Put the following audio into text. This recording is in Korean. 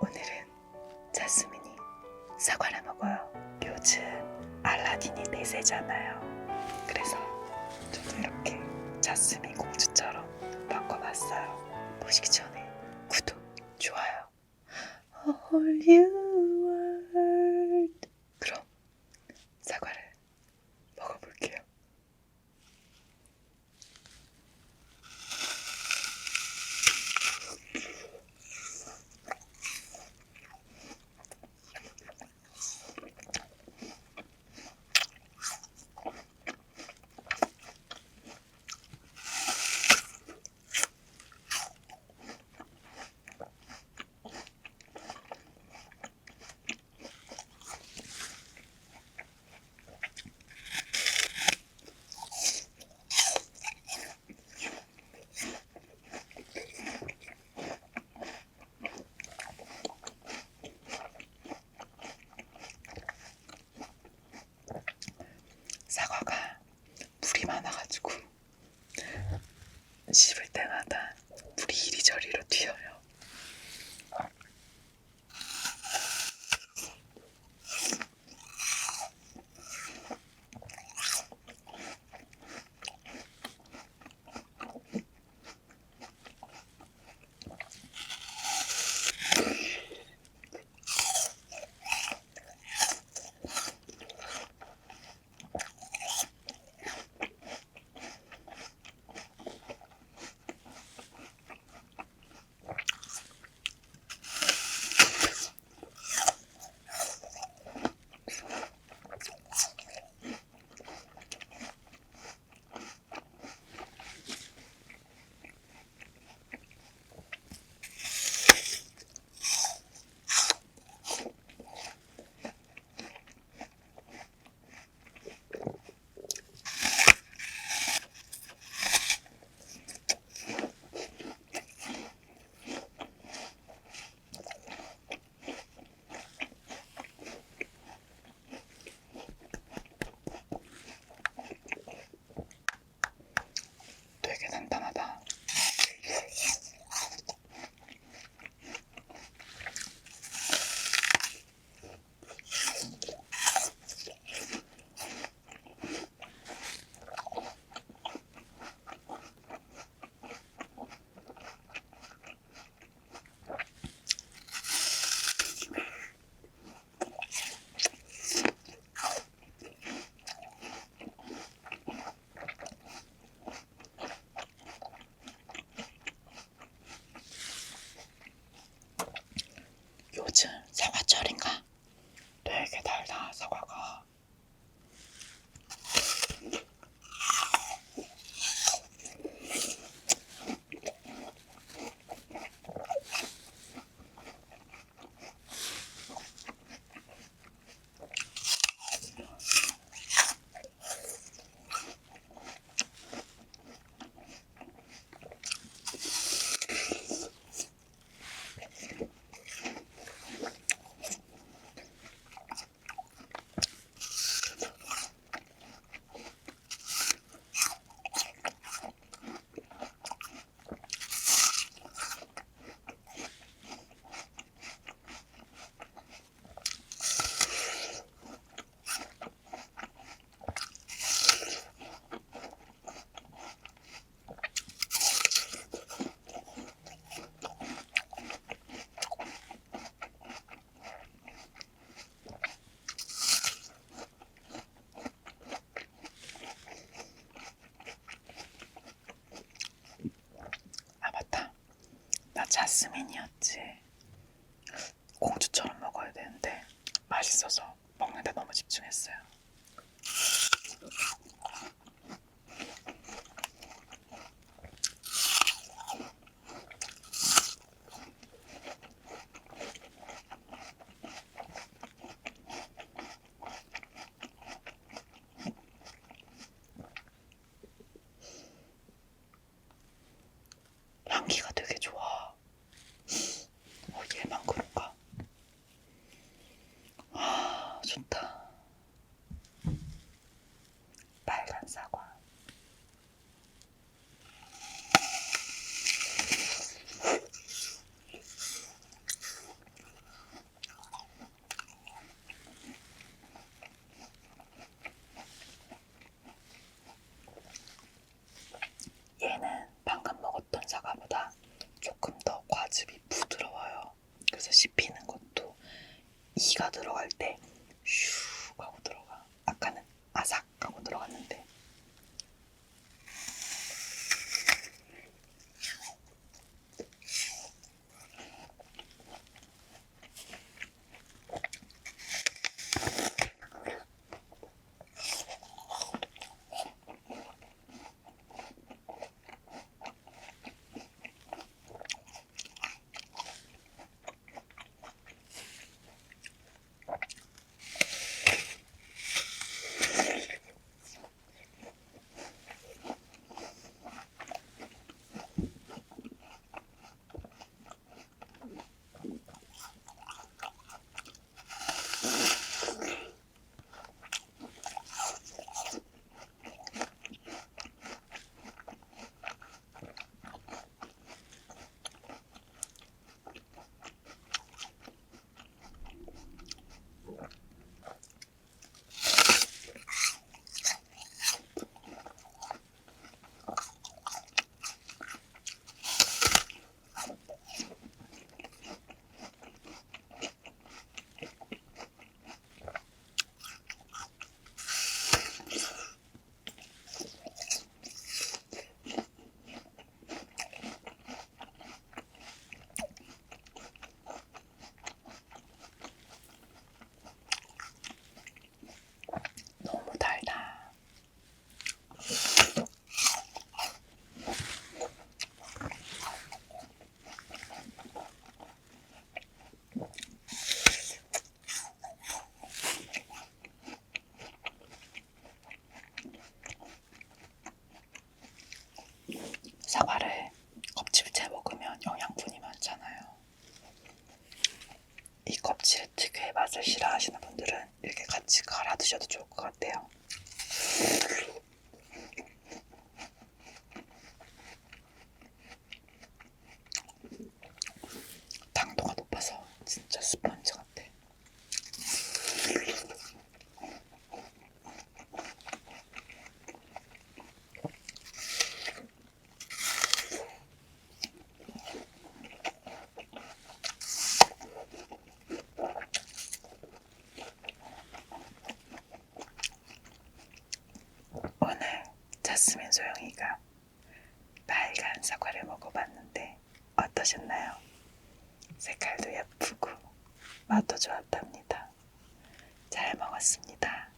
오늘은 자스민이 사과를 먹어요. 요즘 알라딘이 대세잖아요. 그래서 저도 이렇게 자스민 공주처럼 바꿔봤어요. 보시기 전에 구독, 좋아요. All you 요즘 사과철인가? 되게 달다 사과가. 나 자스민이었지. 싫어하시는 분들은 이렇게 같이 갈아 드셔도 좋을 것 같아요. 당도가 높아서 진짜 스펀지 같아. 오늘 자스민 소영이가 빨간 사과를 먹어봤는데 어떠셨나요? 색깔도 예쁘고 맛도 좋았답니다. 잘 먹었습니다.